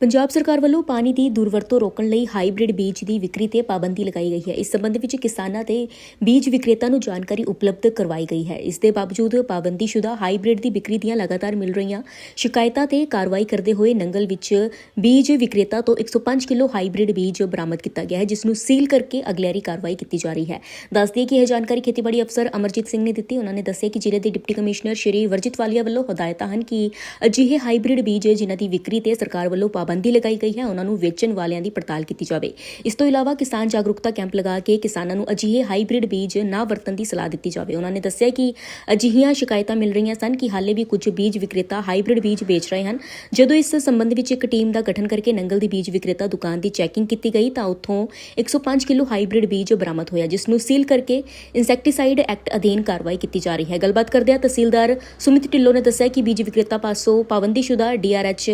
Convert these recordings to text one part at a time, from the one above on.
ਪੰਜਾਬ ਸਰਕਾਰ ਵੱਲੋਂ ਪਾਣੀ ਦੀ ਦੁਰਵਰਤੋਂ ਰੋਕਣ ਲਈ ਹਾਈਬ੍ਰਿਡ ਬੀਜ ਦੀ ਵਿਕਰੀ ਤੇ ਪਾਬੰਦੀ ਲਗਾਈ ਗਈ ਹੈ। ਇਸ ਸੰਬੰਧ ਵਿੱਚ ਕਿਸਾਨਾਂ ਤੇ ਬੀਜ ਵਿਕਰੇਤਾ ਨੂੰ ਜਾਣਕਾਰੀ ਉਪਲਬਧ ਕਰਵਾਈ ਗਈ ਹੈ। ਇਸ ਦੇ ਬਾਵਜੂਦ ਪਾਬੰਦੀਸ਼ੁਦਾ ਹਾਈਬ੍ਰਿਡ ਦੀ ਵਿਕਰੀ ਦੀਆਂ ਲਗਾਤਾਰ ਮਿਲ ਰਹੀਆਂ ਸ਼ਿਕਾਇਤਾਂ ਤੇ ਕਾਰਵਾਈ ਕਰਦੇ ਹੋਏ ਨੰਗਲ ਵਿੱਚ ਬੀਜ ਵਿਕਰੇਤਾ ਤੋਂ 105 ਕਿਲੋ ਹਾਈਬ੍ਰਿਡ ਬੀਜ ਬਰਾਮਦ ਕੀਤਾ ਗਿਆ ਹੈ, ਜਿਸ ਨੂੰ ਸੀਲ ਕਰਕੇ ਅਗਲੇਰੀ ਕਾਰਵਾਈ ਕੀਤੀ ਜਾ ਰਹੀ ਹੈ। ਦੱਸ ਦਈਏ ਕਿ ਇਹ ਜਾਣਕਾਰੀ ਖੇਤੀਬਾੜੀ ਅਫਸਰ ਅਮਰਜੀਤ ਸਿੰਘ ਨੇ ਦਿੱਤੀ। ਉਹਨਾਂ ਨੇ ਦੱਸਿਆ ਕਿ ਜ਼ਿਲ੍ਹੇ ਦੇ ਡਿਪਟੀ ਕਮਿਸ਼ਨਰ ਸ਼੍ਰੀ ਵਰਜਿਤ ਵਾਲੀਆ ਵੱਲੋਂ ਹਦਾਇਤਾਂ ਹਨ ਕਿ ਅਜਿਹੇ ਹਾਈਬ੍ਰਿਡ ਬੀਜ ਜਿਨ੍ਹਾਂ ਦੀ ਵਿਕਰੀ ਤੇ ਸਰਕਾਰ ਵੱਲੋਂ ਪਾਬੰਦੀ ਲਗਾਈ ਗਈ ਹੈ, ਉਹਨਾਂ ਨੂੰ ਵੇਚਣ ਵਾਲਿਆਂ ਦੀ ਪੜਤਾਲ ਕੀਤੀ ਜਾਵੇ। ਇਸ ਤੋਂ ਇਲਾਵਾ ਕਿਸਾਨ ਜਾਗਰੂਕਤਾ ਕੈਂਪ ਲਗਾ ਕੇ ਕਿਸਾਨਾਂ ਨੂੰ ਅਜਿਹੇ ਹਾਈਬ੍ਰਿਡ ਬੀਜ ਨਾ ਵਰਤਣ ਦੀ ਸਲਾਹ ਦਿੱਤੀ ਜਾਵੇ। ਉਹਨਾਂ ਨੇ ਦੱਸਿਆ ਕਿ ਅਜਿਹੀਆਂ ਸ਼ਿਕਾਇਤਾਂ ਮਿਲ ਰਹੀਆਂ ਸਨ ਕਿ ਹਾਲੇ ਵੀ ਕੁਝ ਬੀਜ ਵਿਕਰੇਤਾ ਹਾਈਬ੍ਰਿਡ ਬੀਜ ਵੇਚ ਰਹੇ ਹਨ। ਜਦੋਂ ਇਸ ਸੰਬੰਧ ਵਿੱਚ ਇੱਕ ਟੀਮ ਦਾ ਗਠਨ ਕਰਕੇ ਨੰਗਲ ਦੀ ਬੀਜ ਵਿਕਰੇਤਾ ਦੁਕਾਨ ਦੀ ਚੈਕਿੰਗ ਕੀਤੀ ਗਈ, ਤਾਂ ਉੱਥੋਂ 105 ਕਿਲੋ ਹਾਈਬ੍ਰਿਡ ਬੀਜ ਬਰਾਮਦ ਹੋਇਆ, ਜਿਸ ਨੂੰ ਸੀਲ ਕਰਕੇ ਇਨਸੈਕਟੀਸਾਈਡ ਐਕਟ ਅਧੀਨ ਕਾਰਵਾਈ ਕੀਤੀ ਜਾ ਰਹੀ ਹੈ। ਗੱਲਬਾਤ ਕਰਦਿਆਂ ਤਹਿਸੀਲਦਾਰ ਸੁਮਿਤ ਢਿੱਲੋਂ ਨੇ ਦੱਸਿਆ ਕਿ ਬੀਜ ਵਿਕਰੇਤਾ ਪਾਸੋਂ ਪਾਬੰਦੀਸ਼ੁਦਾ ਡੀਆਰਐਚ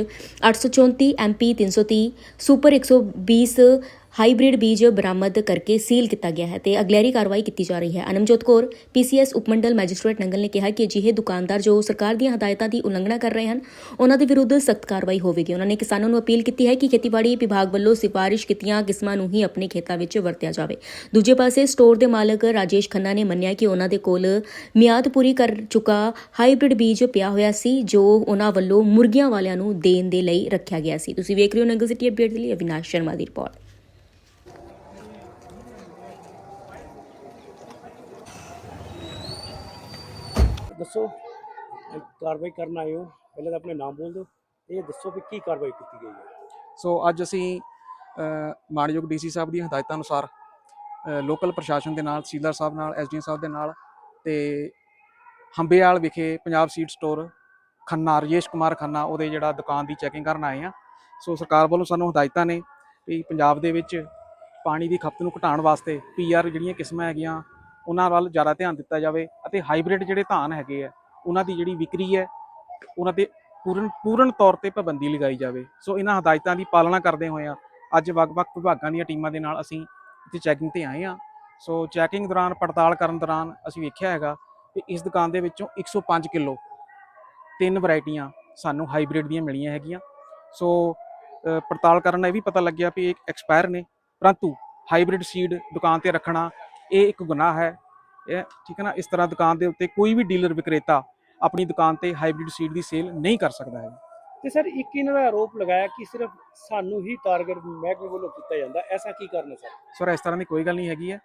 834 एम पी तीन सौ तीस सुपर एक सौ बीस ਹਾਈਬ੍ਰਿਡ ਬੀਜ ਬਰਾਮਦ ਕਰਕੇ ਸੀਲ ਕੀਤਾ ਗਿਆ ਹੈ ਤੇ ਅਗਲੇਰੀ ਕਾਰਵਾਈ ਕੀਤੀ ਜਾ ਰਹੀ ਹੈ। ਅਨਮਜੋਤ ਕੌਰ, ਪੀਸੀਐਸ ਉਪਮੰਡਲ ਮੈਜਿਸਟ੍ਰੇਟ ਨੰਗਲ ਨੇ ਕਿਹਾ ਕਿ ਅਜਿਹੇ ਦੁਕਾਨਦਾਰ ਜੋ ਸਰਕਾਰ ਦੀਆਂ ਹਦਾਇਤਾਂ ਦੀ ਉਲੰਘਣਾ ਕਰ ਰਹੇ ਹਨ, ਉਹਨਾਂ ਦੇ ਵਿਰੁੱਧ ਸਖਤ ਕਾਰਵਾਈ ਹੋਵੇਗੀ। ਉਹਨਾਂ ਨੇ ਕਿਸਾਨਾਂ ਨੂੰ ਅਪੀਲ ਕੀਤੀ ਹੈ ਕਿ ਖੇਤੀਬਾੜੀ ਵਿਭਾਗ ਵੱਲੋਂ ਸਿਫਾਰਿਸ਼ ਕੀਤੀਆਂ ਕਿਸਮਾਂ ਨੂੰ ਹੀ ਆਪਣੇ ਖੇਤਾਂ ਵਿੱਚ ਵਰਤਿਆ ਜਾਵੇ। ਦੂਜੇ ਪਾਸੇ ਸਟੋਰ ਦੇ ਮਾਲਕ ਰਾਜੇਸ਼ ਖੰਨਾ ਨੇ ਮੰਨਿਆ ਕਿ ਉਹਨਾਂ ਦੇ ਕੋਲ ਮਿਆਦ ਪੂਰੀ ਕਰ ਚੁੱਕਾ ਹਾਈਬ੍ਰਿਡ ਬੀਜ ਪਿਆ ਹੋਇਆ ਸੀ, ਜੋ ਉਹਨਾਂ ਵੱਲੋਂ ਮੁਰਗੀਆਂ ਵਾਲਿਆਂ ਨੂੰ ਦੇਣ ਦੇ ਲਈ ਰੱਖਿਆ ਗਿਆ ਸੀ। ਤੁਸੀਂ ਵੇਖ ਰਹੇ ਹੋ ਨੰਗਲ ਸਿਟੀ ਅਪਡੇਟ ਦੇ ਲਈ ਅਵਿਨਾਸ਼ ਸ਼ਰਮਾ ਦੀ ਰਿਪੋਰਟ। ਦੱਸੋ ਕਾਰਵਾਈ ਕਰਨ ਆਏ ਹੋ? ਪਹਿਲਾਂ ਤਾਂ ਆਪਣੇ ਨਾਮ ਬੋਲ ਦਿਓ ਤੇ ਇਹ ਦੱਸੋ ਵੀ ਕੀ ਕਾਰਵਾਈ ਕੀਤੀ ਗਈ ਹੈ? ਸੋ ਅੱਜ ਅਸੀਂ ਅ, ਮਾਣਯੋਗ ਡੀਸੀ ਸਾਹਿਬ ਦੀਆਂ ਹਦਾਇਤਾਂ ਅਨੁਸਾਰ ਲੋਕਲ ਪ੍ਰਸ਼ਾਸਨ ਦੇ ਨਾਲ ਸੀਲਰ ਸਾਹਿਬ ਨਾਲ ਐਸਡੀਐਮ ਸਾਹਿਬ ਦੇ ਨਾਲ ਤੇ ਹੰਬੇਵਾਲ ਵਿਖੇ ਪੰਜਾਬ ਸੀਟ ਸਟੋਰ ਖੰਨਾ ਰਜੇਸ਼ ਕੁਮਾਰ ਖੰਨਾ ਉਹਦੇ ਜਿਹੜਾ ਦੁਕਾਨ ਦੀ ਚੈਕਿੰਗ ਕਰਨ ਆਏ ਆ ਸੋ ਸਰਕਾਰ ਵੱਲੋਂ ਸਾਨੂੰ ਹਦਾਇਤਾਂ ਨੇ ਵੀ ਪੰਜਾਬ ਦੇ ਵਿੱਚ ਪਾਣੀ ਦੀ ਖਪਤ ਨੂੰ ਘਟਾਉਣ ਵਾਸਤੇ ਪੀਆਰ ਜਿਹੜੀਆਂ ਕਿਸਮਾਂ ਹੈਗੀਆਂ ਉਹਨਾਂ ਵੱਲ ਜ਼ਿਆਦਾ ਧਿਆਨ ਦਿੱਤਾ ਜਾਵੇ ਅਤੇ ਹਾਈਬ੍ਰਿਡ ਜਿਹੜੇ ਧਾਨ ਹੈਗੇ ਆ, ਉਹਨਾਂ ਦੀ ਜਿਹੜੀ ਵਿਕਰੀ ਹੈ, ਉਹਨਾਂ ਤੇ ਪੂਰਨ ਪੂਰਨ ਤੌਰ ਤੇ ਪਾਬੰਦੀ ਲਗਾਈ ਜਾਵੇ। ਸੋ ਇਹਨਾਂ ਹਦਾਇਤਾਂ ਦੀ ਪਾਲਣਾ ਕਰਦੇ ਹੋਏ ਆ, ਅੱਜ ਵੱਖ-ਵੱਖ ਵਿਭਾਗਾਂ ਦੀਆਂ ਟੀਮਾਂ ਦੇ ਨਾਲ ਅਸੀਂ ਇੱਥੇ ਚੈਕਿੰਗ ਤੇ ਆਏ ਆ ਸੋ ਚੈਕਿੰਗ ਦੌਰਾਨ, ਪੜਤਾਲ ਕਰਨ ਦੌਰਾਨ ਅਸੀਂ ਵੇਖਿਆ ਹੈਗਾ ਕਿ ਇਸ ਦੁਕਾਨ ਦੇ ਵਿੱਚੋਂ 105 ਕਿਲੋ ਤਿੰਨ ਵੈਰਾਈਟੀਆਂ ਸਾਨੂੰ ਹਾਈਬ੍ਰਿਡ ਦੀਆਂ ਮਿਲੀਆਂ ਹੈਗੀਆਂ। ਸੋ ਪੜਤਾਲ ਕਰਨ ਨਾਲ ਇਹ ਵੀ ਪਤਾ ਲੱਗਿਆ ਵੀ ਇਹ ਐਕਸਪਾਇਰ ਨੇ। ਪਰੰਤੂ ਹਾਈਬ੍ਰਿਡ ਸੀਡ ਦੁਕਾਨ ਤੇ ਰੱਖਣਾ ਇਹ ਇੱਕ ਗੁਨਾਹ ਹੈ। ਇਹ ਠੀਕ ਹੈ ਨਾ? ਇਸ ਤਰ੍ਹਾਂ ਦੁਕਾਨ ਦੇ ਉੱਤੇ ਕੋਈ ਵੀ ਡੀਲਰ ਵਿਕਰੇਤਾ ਆਪਣੀ ਦੁਕਾਨ ਤੇ ਹਾਈਬ੍ਰਿਡ ਸੀਡ ਦੀ ਸੇਲ ਨਹੀਂ ਕਰ ਸਕਦਾ ਹੈ। ਤੇ ਸਰ ਇੱਕ ਇਹਨਾਂ ਦਾ ਆਰੋਪ ਲਗਾਇਆ ਕਿ ਸਿਰਫ ਸਾਨੂੰ ਹੀ ਟਾਰਗੇਟ ਮਹਿਕਮੇ ਵੱਲੋਂ ਕੀਤਾ ਜਾਂਦਾ। ਐਸਾ ਕੀ ਕਾਰਨ ਸਰ? ਸਰ ਇਸ ਤਰ੍ਹਾਂ ਦੀ ਕੋਈ ਗੱਲ ਨਹੀਂ ਹੈਗੀ ਹੈ।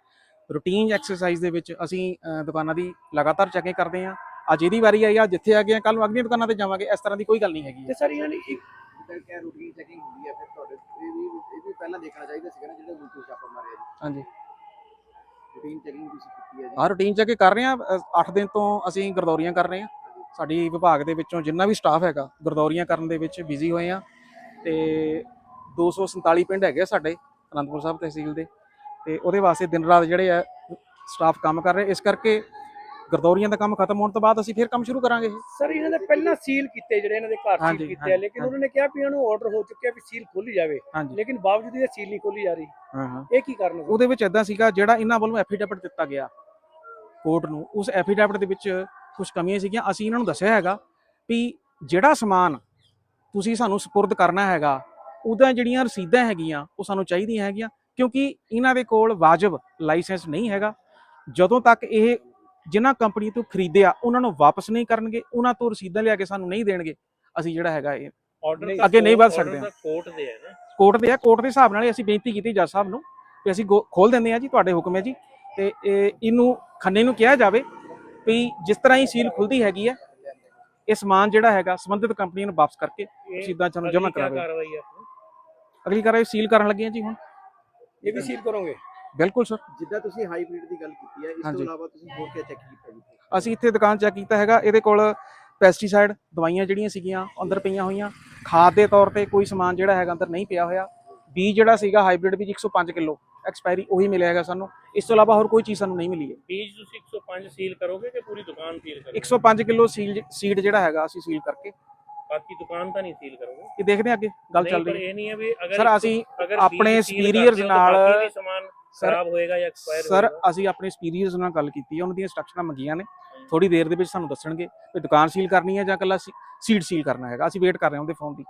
ਰੂਟੀਨ ਐਕਸਰਸਾਈਜ਼ ਦੇ ਵਿੱਚ ਅਸੀਂ ਦੁਕਾਨਾਂ ਦੀ ਲਗਾਤਾਰ ਚੈਕਿੰਗ ਕਰਦੇ ਹਾਂ। ਅੱਜ ਇਹਦੀ ਵਾਰੀ ਆਈ ਆ ਜਿੱਥੇ ਆ ਗਏ ਕੱਲ ਨੂੰ ਅਗਲੀਆਂ ਦੁਕਾਨਾਂ ਤੇ ਜਾਵਾਂਗੇ। ਇਸ ਤਰ੍ਹਾਂ ਦੀ ਕੋਈ ਗੱਲ ਨਹੀਂ ਹੈਗੀ ਤੇ ਸਰ ਇਹਨਾਂ ਨੇ ਇੱਕ ਰੂਟੀਨ ਚੈਕਿੰਗ ਹੁੰਦੀ ਹੈ ਫਿਰ ਤੁਹਾਡੇ ਇਹ ਵੀ ਇਹ ਵੀ ਪਹਿਲਾਂ ਦੇਖਣਾ ਚਾਹੀਦਾ ਸੀਗਾ ਨਾ ਜਿਹੜਾ ਰੂਟੀਨ ਛਾਪਾ ਮਾਰਿਆ ਜੀ। ਹਾਂਜੀ। ਰੂਟੀਨ ਚੈਕਿੰਗ ਤੁਸੀਂ ਕੀਤੀ ਹੈ ਜੀ? ਆਹ ਰੂਟੀਨ ਚੈੱਕ ਕਰ ਰਹੇ ਹਾਂ 8 ਦਿਨ ਤੋਂ ਅਸੀਂ ਗਰਦੌਰੀਆਂ ਕਰ ਰਹੇ ਹਾਂ। ਸਾਡੀ ਵਿਭਾਗ ਦੇ ਵਿੱਚੋਂ ਜਿੰਨਾ ਵੀ ਸਟਾਫ ਹੈਗਾ, ਗਰਦੌਰੀਆਂ ਕਰਨ ਦੇ ਵਿੱਚ ਬਿਜ਼ੀ ਹੋਏ ਆ ਤੇ 247 ਪਿੰਡ ਹੈਗੇ ਆ ਸਾਡੇ, ਅਨੰਦਪੁਰ ਸਾਹਿਬ ਤਹਿਸੀਲ ਦੇ। ਤੇ ਉਹਦੇ ਵਾਸਤੇ ਦਿਨ ਰਾਤ ਜਿਹੜੇ ਆ ਸਟਾਫ ਕੰਮ ਕਰ ਰਹੇ। ਇਸ ਕਰਕੇ ਗਰਦੌਰੀਆਂ ਦਾ ਕੰਮ ਖਤਮ ਹੋਣ ਤੋਂ ਬਾਅਦ ਅਸੀਂ ਫਿਰ ਕੰਮ ਸ਼ੁਰੂ ਕਰਾਂਗੇ ਸਰ ਇਹਨਾਂ ਦੇ ਪਹਿਲਾਂ ਸੀਲ ਕੀਤੇ ਜਿਹੜੇ ਇਹਨਾਂ ਦੇ ਘਰ ਸੀਲ ਕੀਤੇ ਆ ਲੇਕਿਨ। ਉਹਨਾਂ ਨੇ ਕਿਹਾ ਵੀ ਇਹਨਾਂ ਨੂੰ ਆਰਡਰ ਹੋ ਚੁੱਕਿਆ ਵੀ ਸੀਲ ਖੋਲੀ ਜਾਵੇ। ਲੇਕਿਨ ਬਾਵਜੂਦ ਇਹ ਸੀਲ ਨਹੀਂ ਖੋਲੀ ਜਾ ਰਹੀ। ਇਹ ਕੀ ਕਾਰਨ? ਉਹਦੇ ਵਿੱਚ ਇਦਾਂ ਸੀਗਾ ਜਿਹੜਾ ਇਹਨਾਂ ਵੱਲੋਂ ਐਫੀਡੈਵਿਟ ਦਿੱਤਾ ਗਿਆ ਕੋਰਟ ਨੂੰ ਉਸ ਐਫੀਡੈਵਿਟ ਦੇ ਵਿੱਚ ਕੁਝ ਕਮੀਆਂ ਸੀਗੀਆਂ। ਅਸੀਂ ਇਹਨਾਂ ਨੂੰ ਦੱਸਿਆ ਹੈਗਾ ਵੀ ਜਿਹੜਾ ਸਮਾਨ ਤੁਸੀਂ ਸਾਨੂੰ ਸਪੁਰਦ ਕਰਨਾ ਹੈਗਾ ਉਹਦਾ ਜਿਹੜੀਆਂ ਰਸੀਦਾਂ ਹੈਗੀਆਂ ਉਹ ਸਾਨੂੰ ਚਾਹੀਦੀਆਂ ਹੈਗੀਆਂ ਕਿਉਂਕਿ ਇਹਨਾਂ ਦੇ ਕੋਲ ਵਾਜਬ ਲਾਇਸੈਂਸ ਨਹੀਂ ਹੈਗਾ। ਜਦੋਂ ਤੱਕ ਇਹ ਜਿਨ੍ਹਾਂ ਕੰਪਨੀ ਤੋਂ ਖਰੀਦਿਆ ਉਹਨਾਂ ਨੂੰ ਵਾਪਸ ਨਹੀਂ ਕਰਨਗੇ ਉਹਨਾਂ ਤੋਂ ਰਸੀਦਾਂ ਲਿਆ ਕੇ ਸਾਨੂੰ ਨਹੀਂ ਦੇਣਗੇ। ਅਸੀਂ ਜਿਹੜਾ ਹੈਗਾ ਇਹ ਆਰਡਰ ਅੱਗੇ ਨਹੀਂ ਵੱਧ ਸਕਦੇ। ਹਾਂ। ਕੋਰਟ ਦੇ ਹੈ ਨਾ। ਕੋਰਟ ਦੇ ਆ ਕੋਰਟ ਦੇ ਹਿਸਾਬ ਨਾਲ ਹੀ ਅਸੀਂ ਬੇਨਤੀ ਕੀਤੀ ਜੱਜ ਸਾਹਿਬ ਨੂੰ ਕਿ ਅਸੀਂ ਖੋਲ ਦਿੰਦੇ ਆ ਜੀ ਤੁਹਾਡੇ ਹੁਕਮ ਹੈ ਜੀ। ਤੇ ਇਹ ਇਹਨੂੰ ਖੰਨੇ ਨੂੰ ਕਿਹਾ ਜਾਵੇ ਵੀ ਜਿਸ ਤਰ੍ਹਾਂ ਹੀ ਸੀਲ ਖੁੱਲਦੀ ਹੈਗੀ ਹੈ ਇਹ ਸਮਾਨ ਜਿਹੜਾ ਹੈਗਾ ਸੰਬੰਧਿਤ ਕੰਪਨੀ ਨੂੰ ਵਾਪਸ ਕਰਕੇ ਰਸੀਦਾਂ ਸਾਨੂੰ ਜਮ੍ਹਾਂ ਕਰਾਵੇ? ਅਗਲੀ ਕਾਰਵਾਈ ਸੀਲ ਕਰਨ ਲੱਗੇ ਆ ਜੀ ਹੁਣ। ਇਹ ਵੀ ਸੀਲ ਕਰੋਗੇ? ਬਿਲਕੁਲ ਸਰ। ਜਿੱਦਾਂ ਤੁਸੀਂ ਹਾਈਬ੍ਰਿਡ ਦੀ ਗੱਲ ਕੀਤੀ ਹੈ ਇਸ ਤੋਂ ਹਾਂਜੀ। ਇਲਾਵਾ ਤੁਸੀਂ ਹੋਰ ਕੀ ਚੈੱਕ ਕੀਤਾ ਜੀ? ਅਸੀਂ ਇੱਥੇ ਦੁਕਾਨ ਚੈੱਕ ਕੀਤਾ ਹੈਗਾ ਇਹਦੇ ਕੋਲ ਪੈਸਟੀਸਾਈਡ ਦਵਾਈਆਂ ਜਿਹੜੀਆਂ ਸੀਗੀਆਂ ਅੰਦਰ ਪਈਆਂ ਹੋਈਆਂ। ਖਾਦ ਦੇ ਤੌਰ ਤੇ ਕੋਈ ਸਮਾਨ ਜਿਹੜਾ ਹੈਗਾ ਅੰਦਰ ਨਹੀਂ ਪਿਆ ਹੋਇਆ। ਬੀਜ ਜਿਹੜਾ ਸੀਗਾ ਹਾਈਬ੍ਰਿਡ ਬੀਜ 105 ਕਿਲੋ ਐਕਸਪਾਇਰੀ ਉਹੀ ਮਿਲਿਆ ਹੈਗਾ ਸਾਨੂੰ। ਇਸ ਤੋਂ ਇਲਾਵਾ ਹੋਰ ਕੋਈ ਚੀਜ਼ ਸਾਨੂੰ ਨਹੀਂ ਮਿਲੀ ਹੈ। ਬੀਜ ਤੁਸੀਂ 105 ਸੀਲ ਕਰੋਗੇ ਕਿ ਪੂਰੀ ਦੁਕਾਨ ਸੀਲ ਕਰੋਗੇ? 105 ਕਿਲੋ ਸੀਲ ਸੀਡ ਜਿਹੜਾ ਹੈਗਾ ਅਸੀਂ ਸੀਲ ਕਰਕੇ। ਬਾਕੀ ਦੁਕਾਨ ਤਾਂ ਨਹੀਂ ਸੀਲ ਕਰੋਗੇ? ਇਹ ਦੇਖਦੇ ਹਾਂ ਅੱਗੇ ਗੱਲ ਚੱਲ ਨਹੀਂ, ਪਰ ਰਹੀ ਹੈ। ਇਹ ਨਹੀਂ ਹੈ ਵੀ ਅਗਰ ਸਰ ਅਸੀਂ ਅਗਰ ਆਪਣੇ superiors ਨਾਲ- ਬਾਕੀ ਵੀ ਸਮਾਨ ਖਰਾਬ ਹੋਏਗਾ ਜਾਂ ਐਕਸਪਾਇਰ ਸਰ ਅਸੀਂ ਆਪਣੇ ਸੁਪੀਰੀਅਰਸ ਨਾਲ ਗੱਲ ਕੀਤੀ ਹੈ ਉਹਨਾਂ ਦੀਆਂ ਇੰਸਟਰਕਸ਼ਨਾਂ ਮੰਗੀਆਂ ਨੇ। ਥੋੜੀ ਦੇਰ ਦੇ ਵਿੱਚ ਸਾਨੂੰ ਦੱਸਣਗੇ ਵੀ ਦੁਕਾਨ ਸੀਲ ਕਰਨੀ ਹੈ ਜਾਂ ਇਕੱਲਾ ਸੀਡ ਸੀਲ ਕਰਨਾ ਹੈਗਾ। ਅਸੀਂ ਵੇਟ ਕਰ ਰਹੇ ਹਾਂ ਉਹਦੇ ਫੋਨ ਦੀ।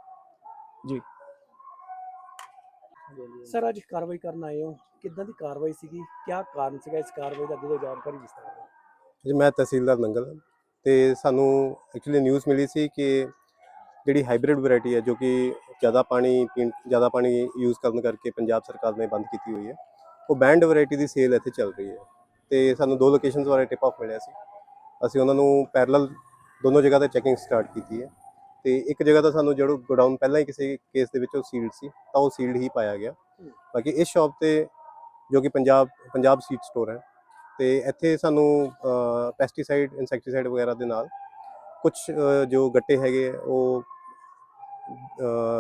ਸਰ ਅੱਜ ਕਾਰਵਾਈ ਕਰਨ ਆਏ ਹੋ। ਕਿੱਦਾਂ ਦੀ ਕਾਰਵਾਈ ਸੀਗੀ? ਕੀ ਕਾਰਨ ਸੀਗਾ ਇਸ ਕਾਰਵਾਈ ਦਾ? ਦਿਓ ਜਾਣਕਾਰੀ ਵਿਸਤਾਰ ਨਾਲ ਜੀ ਮੈਂ ਤਹਿਸੀਲਦਾਰ ਨੰਗਲ ਤੇ ਸਾਨੂੰ ਐਕਚੁਅਲੀ ਨਿਊਜ਼ ਮਿਲੀ ਸੀ ਕਿ ਜਿਹੜੀ ਹਾਈਬ੍ਰਿਡ ਵੈਰਾਈਟੀ ਹੈ ਜੋ ਕਿ ਜ਼ਿਆਦਾ ਪਾਣੀ ਪੀਣ ਜ਼ਿਆਦਾ ਪਾਣੀ ਯੂਜ਼ ਕਰਨ ਕਰਕੇ ਪੰਜਾਬ ਸਰਕਾਰ ਨੇ ਬੰਦ ਕੀਤੀ ਹੋਈ ਹੈ। ਉਹ ਬੈਂਡ ਵੈਰਾਈਟੀ ਦੀ ਸੇਲ ਇੱਥੇ ਚੱਲ ਰਹੀ ਹੈ ਤੇ ਸਾਨੂੰ ਦੋ ਲੋਕੇਸ਼ਨਸ ਬਾਰੇ ਟਿਪ ਆਫ ਮਿਲਿਆ ਸੀ। ਅਸੀਂ ਉਹਨਾਂ ਨੂੰ ਪੈਰਲਲ ਦੋਨੋਂ ਜਗ੍ਹਾ ਤੇ ਚੈਕਿੰਗ ਸਟਾਰਟ ਕੀਤੀ ਹੈ ਤੇ ਇੱਕ ਜਗ੍ਹਾ ਤਾਂ ਸਾਨੂੰ ਜਿਹੜਾ ਗੋਡਾਊਨ ਪਹਿਲਾਂ ਹੀ ਕਿਸੇ ਕੇਸ ਦੇ ਵਿੱਚ ਉਹ ਸੀਲਡ ਸੀ, ਤਾਂ ਉਹ ਸੀਲਡ ਹੀ ਪਾਇਆ ਗਿਆ। ਬਾਕੀ ਇਸ ਸ਼ਾਪ ਤੇ ਜੋ ਕਿ ਪੰਜਾਬ ਪੰਜਾਬ ਸੀਡ ਸਟੋਰ ਹੈ ਤੇ ਇੱਥੇ ਸਾਨੂੰ ਪੈਸਟੀਸਾਈਡ ਇਨਸੈਕਟੀਸਾਈਡ ਵਗੈਰਾ ਦੇ ਨਾਲ ਕੁਝ ਜੋ ਗੱਟੇ ਹੈਗੇ ਉਹ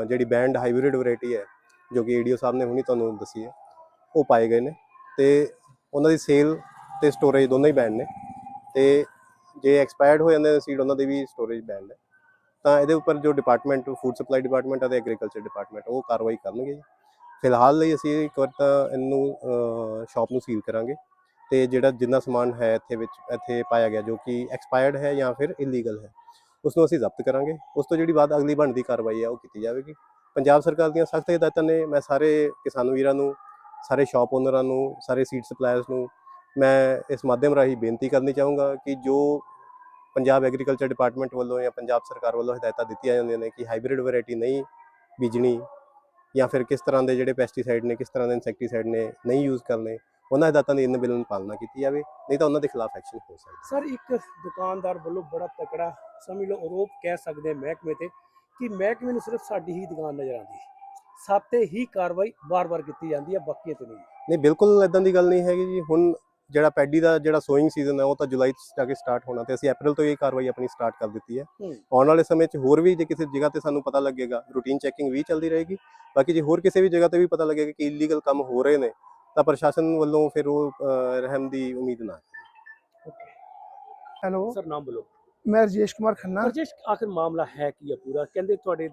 ਜਿਹੜੀ ਬੈਂਡ ਹਾਈਬ੍ਰਿਡ ਵੈਰਾਈਟੀ ਹੈ, ਜੋ ਕਿ ਏਡੀਓ ਸਾਹਿਬ ਨੇ ਹੁਣੀ ਤੁਹਾਨੂੰ ਦੱਸੀ ਹੈ ਉਹ ਪਾਏ ਗਏ ਨੇ ਤੇ ਉਹਨਾਂ ਦੀ ਸੇਲ ਤੇ ਸਟੋਰੇਜ ਦੋਨੋਂ ਹੀ ਬੈਂਡ ਨੇ ਤੇ ਜੇ ਐਕਸਪਾਇਰਡ ਹੋ ਜਾਂਦੇ ਨੇ ਸੀਡ ਉਹਨਾਂ ਦੀ ਵੀ ਸਟੋਰੇਜ ਬੈਂਡ ਹੈ ਤਾਂ ਇਹਦੇ ਉੱਪਰ ਜੋ ਡਿਪਾਰਟਮੈਂਟ ਫੂਡ ਸਪਲਾਈ ਡਿਪਾਰਟਮੈਂਟ ਅਤੇ ਐਗਰੀਕਲਚਰ ਡਿਪਾਰਟਮੈਂਟ ਉਹ ਕਾਰਵਾਈ ਕਰਨਗੇ ਜੀ। ਫਿਲਹਾਲ ਲਈ ਅਸੀਂ ਇੱਕ ਵਾਰ ਤਾਂ ਇਹਨੂੰ ਸ਼ਾਪ ਨੂੰ ਸੀਲ ਕਰਾਂਗੇ ਤੇ ਜਿਹੜਾ ਜਿੰਨਾ ਸਮਾਨ ਹੈ ਇੱਥੇ ਵਿੱਚ, ਇੱਥੇ ਪਾਇਆ ਗਿਆ, ਜੋ ਕਿ ਐਕਸਪਾਇਰਡ ਹੈ ਜਾਂ ਫਿਰ ਇਲੀਗਲ ਹੈ ਉਸ ਨੂੰ ਅਸੀਂ ਜ਼ਬਤ ਕਰਾਂਗੇ। ਉਸ ਤੋਂ ਜਿਹੜੀ ਬਾਅਦ ਅਗਲੀ ਬਣਦੀ ਕਾਰਵਾਈ ਹੈ ਉਹ ਕੀਤੀ ਜਾਵੇਗੀ। ਪੰਜਾਬ ਸਰਕਾਰ ਦੀਆਂ ਸਖਤ ਹਦਾਇਤਾਂ ਨੇ। ਮੈਂ ਸਾਰੇ ਕਿਸਾਨ ਵੀਰਾਂ ਨੂੰ ਸਾਰੇ ਸ਼ਾਪ ਓਨਰਾਂ ਨੂੰ, ਸਾਰੇ ਸੀਟ ਸਪਲਾਇਰਸ ਨੂੰ ਮੈਂ ਇਸ ਮਾਧਿਅਮ ਰਾਹੀਂ ਬੇਨਤੀ ਕਰਨੀ ਚਾਹੂੰਗਾ ਕਿ ਜੋ ਪੰਜਾਬ ਐਗਰੀਕਲਚਰ ਡਿਪਾਰਟਮੈਂਟ ਵੱਲੋਂ ਜਾਂ ਪੰਜਾਬ ਸਰਕਾਰ ਵੱਲੋਂ ਹਦਾਇਤਾਂ ਦਿੱਤੀਆਂ ਜਾਂਦੀਆਂ ਨੇ ਕਿ ਹਾਈਬ੍ਰਿਡ ਵੈਰਾਈਟੀ ਨਹੀਂ ਬੀਜਣੀ ਜਾਂ ਫਿਰ ਕਿਸ ਤਰ੍ਹਾਂ ਦੇ ਜਿਹੜੇ ਪੈਸਟੀਸਾਈਡ ਨੇ, ਕਿਸ ਤਰ੍ਹਾਂ ਦੇ ਇਨਸੈਕਟੀਸਾਈਡ ਨੇ ਨਹੀਂ ਯੂਜ਼ ਕਰਨੇ, ਉਹਨਾਂ ਹਦਾਇਤਾਂ ਦੀ ਇਨ ਬਿਲਨ ਪਾਲਣਾ ਕੀਤੀ ਜਾਵੇ, ਨਹੀਂ ਤਾਂ ਉਹਨਾਂ ਦੇ ਖਿਲਾਫ ਐਕਸ਼ਨ ਹੋ ਸਕਦਾ। ਸਰ, ਇੱਕ ਦੁਕਾਨਦਾਰ ਵੱਲੋਂ ਬੜਾ ਤਕੜਾ ਸਮਝ ਲਓ, ਆਰੋਪ ਕਹਿ ਸਕਦੇ ਮਹਿਕਮੇ ਤੇ ਕਿ ਮਹਿਕਮੇ ਨੂੰ ਸਿਰਫ ਸਾਡੀ ਹੀ ਦੁਕਾਨ ਨਜ਼ਰ ਆਉਂਦੀ। ਸਾਤੇ ਹੀ ਕਾਰਵਾਈ ਵਾਰ-ਵਾਰ ਕੀਤੀ ਜਾਂਦੀ ਹੈ ਬਾਕੀ ਤੇ ਨਹੀਂ। ਨਹੀਂ ਬਿਲਕੁਲ ਇਦਾਂ ਦੀ ਗੱਲ ਨਹੀਂ ਹੈਗੀ ਜੀ। ਹੁਣ ਜਿਹੜਾ ਪੈਡੀ ਦਾ ਜਿਹੜਾ ਸੋਇੰਗ ਸੀਜ਼ਨ ਹੈ ਉਹ ਤਾਂ ਜੁਲਾਈ 'ਚ ਜਾ ਕੇ ਸਟਾਰਟ ਹੋਣਾ ਤੇ ਅਸੀਂ ਅਪ੍ਰੈਲ ਤੋਂ ਇਹ ਕਾਰਵਾਈ ਆਪਣੀ ਸਟਾਰਟ ਕਰ ਦਿੱਤੀ ਹੈ। ਆਉਣ ਵਾਲੇ ਸਮੇਂ 'ਚ ਹੋਰ ਵੀ ਜੇ ਕਿਸੇ ਜਗ੍ਹਾ ਤੇ ਸਾਨੂੰ ਪਤਾ ਲੱਗੇਗਾ ਰੂਟੀਨ ਚੈਕਿੰਗ ਵੀ ਚੱਲਦੀ ਰਹੇਗੀ। ਬਾਕੀ ਜੇ ਹੋਰ ਕਿਸੇ ਵੀ ਜਗ੍ਹਾ ਤੇ ਵੀ ਪਤਾ ਲੱਗੇਗਾ ਕਿ ਇਲੀਗਲ ਕੰਮ ਹੋ ਰਹੇ ਨੇ ਤਾਂ ਪ੍ਰਸ਼ਾਸਨ ਵੱਲੋਂ ਫਿਰ ਉਹ ਰਹਿਮ ਦੀ ਉਮੀਦ ਨਾ ਹੈਲੋ। ਸਰ ਨਾਮ ਬੋਲੋ। ਮੈਂ ਰਜੇਸ਼ ਕੁਮਾਰ ਖੰਨਾ। ਰਾਜੇਸ਼ ਆਖਿਰ ਮਾਮਲਾ ਹੈ ਕੀ ਹੈ ਪੂਰਾ? ਕਹਿੰਦੇ ਤੁਹਾਡੇ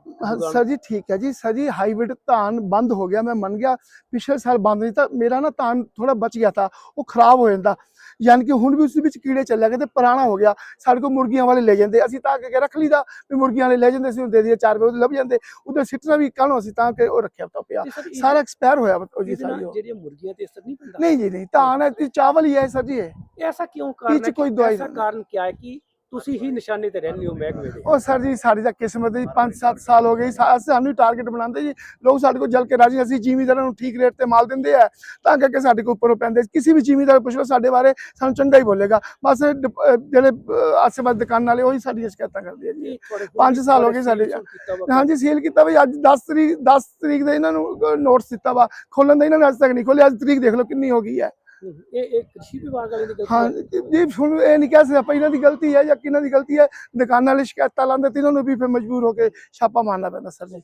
ਸਰ ਜੀ ਠੀਕ ਹੈ ਜੀ। ਸਰ ਜੀ ਹਾਈਬ੍ਰਿਡ ਧਾਨ ਬੰਦ ਹੋ ਗਿਆ ਮੈਂ ਮੰਨ ਗਿਆ। ਪਿਛਲੇ ਸਾਲ ਬੰਦ ਨਹੀਂ ਤਾਂ ਮੇਰਾ ਨਾ ਧਾਨ ਥੋੜਾ ਬਚ ਗਿਆ ਤਾਂ ਉਹ ਖਰਾਬ ਹੋ ਜਾਂਦਾ। ਯਾਨੀ ਕਿ ਹੁਣ ਵੀ ਉਸ ਵਿੱਚ ਕੀੜੇ ਚੱਲਿਆ ਗਏ ਤੇ ਪੁਰਾਣਾ ਹੋ ਗਿਆ। ਸਾਡੇ ਕੋਲ ਮੁਰਗੀਆਂ ਵਾਲੇ ਲੈ ਜਾਂਦੇ। ਅਸੀਂ ਤਾਂ ਕਿ ਰੱਖ ਲਈਦਾ ਵੀ ਮੁਰਗੀਆਂ ਵਾਲੇ ਲੈ ਜਾਂਦੇ ਸੀ ਉਹ ਦੇ ਦਈਏ 4 ਰੁਪਏ ਉਹਦੇ ਲੱਭ ਜਾਂਦੇ। ਉਧਰ ਸਿੱਟਣਾ ਵੀ ਕਾਹਨੂੰ ਅਸੀਂ ਤਾਂ ਕਿ ਉਹ ਰੱਖਿਆ ਤਾਂ ਪਿਆ। ਸਰ ਐਕਸਪਾਇਰ ਹੋਇਆ ਉਹ ਜੀ ਸਾਰੀ ਉਹ। ਜਿਹੜੀਆਂ ਮੁਰਗੀਆਂ ਤੇ ਅਸਰ ਨਹੀਂ ਪੈਂਦਾ? ਨਹੀਂ ਜੀ ਨਹੀਂ। ਧਾਨ ਹੈ ਚਾਵਲ ਹੀ ਹੈ ਸਰ ਜੀ ਇਹ। ਐਸਾ ਕਿਉਂ ਕਾਰਨ ਹੈ ਐਸਾ। ਕਾਰਨ ਕੀ ਹੈ ਕਿ ਤੁਸੀਂ ਹੀ ਨਿਸ਼ਾਨੇ ਤੇ ਰਹਿੰਦੇ ਹੋ ਮਹਿਕਮੇ ਦੇ। ਉਹ ਸਰ ਜੀ ਸਾਡੀ ਤਾਂ ਕਿਸਮਤ ਹੈ 5-7 ਸਾਲ ਹੋ ਗਏ ਸਾਨੂੰ ਟਾਰਗੇਟ ਬਣਾਉਂਦੇ ਜੀ। ਲੋਕ ਸਾਡੇ ਕੋਲ ਜਲ ਕੇ ਰਾਜੀ ਅਸੀਂ ਜ਼ਿਮੀਂਦਾਰਾਂ ਨੂੰ ਠੀਕ ਰੇਟ ਤੇ ਮਾਲ ਦਿੰਦੇ ਆ। ਤਾਂ ਕਰਕੇ ਸਾਡੇ ਕੋਲ ਉੱਪਰੋਂ ਪੈਂਦੇ ਕਿਸੇ ਵੀ ਜ਼ਿਮੀਂਦਾਰ ਪੁੱਛ ਸਾਡੇ ਬਾਰੇ ਸਾਨੂੰ ਚੰਗਾ ਹੀ ਬੋਲੇਗਾ। ਬਸ ਜਿਹੜੇ ਆਸੇ-ਪਾਸੇ ਦੁਕਾਨ ਵਾਲੇ ਉਹੀ ਸਾਡੀਆਂ ਸ਼ਿਕਾਇਤਾਂ ਕਰਦੇ ਆ ਜੀ। ਇਹ ਤੁਹਾਡੇ ਪੰਜ ਸਾਲ ਹੋ ਗਏ ਸਾਡੇ। ਵਾ। ਹਾਂਜੀ ਸੇਲ ਕੀਤਾ ਬਈ ਅੱਜ 10 ਤਰੀਕ 10 ਤਰੀਕ ਦਾ ਇਹਨਾਂ ਨੂੰ ਨੋਟਿਸ ਦਿੱਤਾ ਵਾ। ਖੋਲਣ ਦਾ ਇਹਨਾਂ ਨੇ ਅੱਜ ਤੱਕ ਨਹੀਂ ਖੋਲਿਆ ਅੱਜ ਤਰੀਕ ਦੇਖ ਲਓ ਕਿੰਨੀ ਹੋ ਗਈ ਹੈ ਹੂੰ, ਇਹ ਇਹ ਕ੍ਰਿਸ਼ੀ ਵਿਭਾਗ ਵਾਲੇ ਦੀ ਗਲਤੀ ਹਾਂ ਹੈ। ਜੀ ਹੁਣ ਇਹ ਨਹੀਂ ਕਹਿ ਸਕਦੇ ਆਪਾਂ ਇਹਨਾਂ ਦੀ ਗਲਤੀ ਹੈ ਜਾਂ ਕਿਹਨਾਂ ਦੀ ਗਲਤੀ ਹੈ। ਦੁਕਾਨਾਂ ਵਾਲੇ ਸ਼ਿਕਾਇਤਾਂ ਲਾਉਂਦੇ ਤੇ ਇਹਨਾਂ ਨੂੰ ਵੀ ਫਿਰ ਮਜਬੂਰ ਹੋ ਕੇ ਛਾਪਾ ਮਾਰਨਾ ਪੈਂਦਾ ਸਰ। ਜੀ